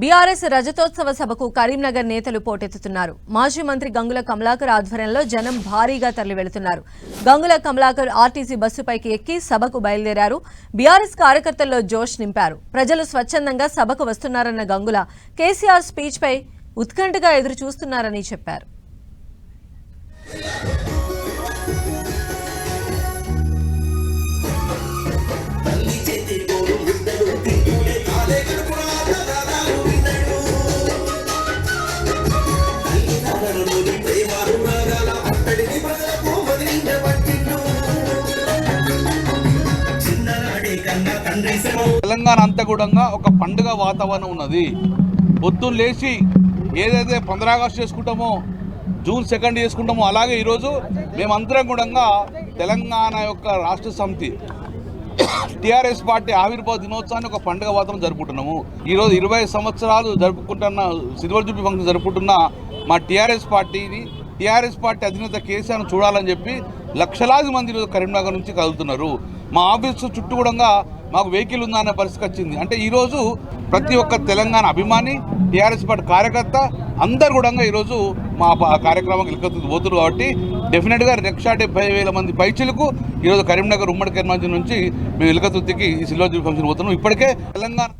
BRS రజతోత్సవ సభకు కరీంనగర్ నేతలు పోటెత్తుతున్నారు. మాజీ మంత్రి గంగుల కమలాకర్ ఆధ్వర్యంలో జనం భారీగా తరలి వెళుతున్నారు గంగుల కమలాకర్ ఆర్టీసీ బస్సుపైకి ఎక్కి సభకు బయలుదేరారు. బీఆర్ఎస్ కార్యకర్తల్లో జోష్ నింపారు. ప్రజలు స్వచ్ఛందంగా సభకు వస్తున్నారన్న గంగుల కేసీఆర్ స్పీచ్ పై ఉత్కంఠగా ఎదురు చూస్తున్నారని చెప్పారు. తెలంగాణ అంతా కూడా ఒక పండుగ వాతావరణం ఉన్నది. పొద్దున్న లేచి ఏదైతే పంద్రా ఆగస్టు చేసుకుంటామో జూన్ సెకండ్ చేసుకుంటామో అలాగే ఈరోజు మేమందరం కూడా తెలంగాణ యొక్క రాష్ట్ర సమితి టిఆర్ఎస్ పార్టీ ఆవిర్భావ దినోత్సవాన్ని ఒక పండుగ వాతావరణం జరుపుకుంటున్నాము. ఈరోజు ఇరవై సంవత్సరాలు జరుపుకుంటున్న సిల్వర్ జూబీ ఫంక్షన్ జరుపుకుంటున్న మా టిఆర్ఎస్ పార్టీని టిఆర్ఎస్ పార్టీ అధినేత కేసీఆర్ను చూడాలని చెప్పి లక్షలాది మంది ఈరోజు కరీంనగర్ నుంచి కదులుతున్నారు. మా ఆఫీసు చుట్టూ కూడా మాకు వెహికల్ ఉందా అనే పరిస్థితి వచ్చింది. అంటే ఈరోజు ప్రతి ఒక్క తెలంగాణ అభిమాని టీఆర్ఎస్ పార్టీ కార్యకర్త అందరు కూడా ఈరోజు మా కార్యక్రమం ఇలకత్తు పోతున్నారు కాబట్టి డెఫినెట్గా లక్ష డెబ్బై వేల మంది పైచులకు ఈరోజు కరీంనగర్ ఉమ్మడి కరీంనగర్ నుంచి మేము ఇలకతుర్తికి ఈ సిల్వర్ జూబిలీ ఫంక్షన్ పోతున్నాం. ఇప్పటికే తెలంగాణ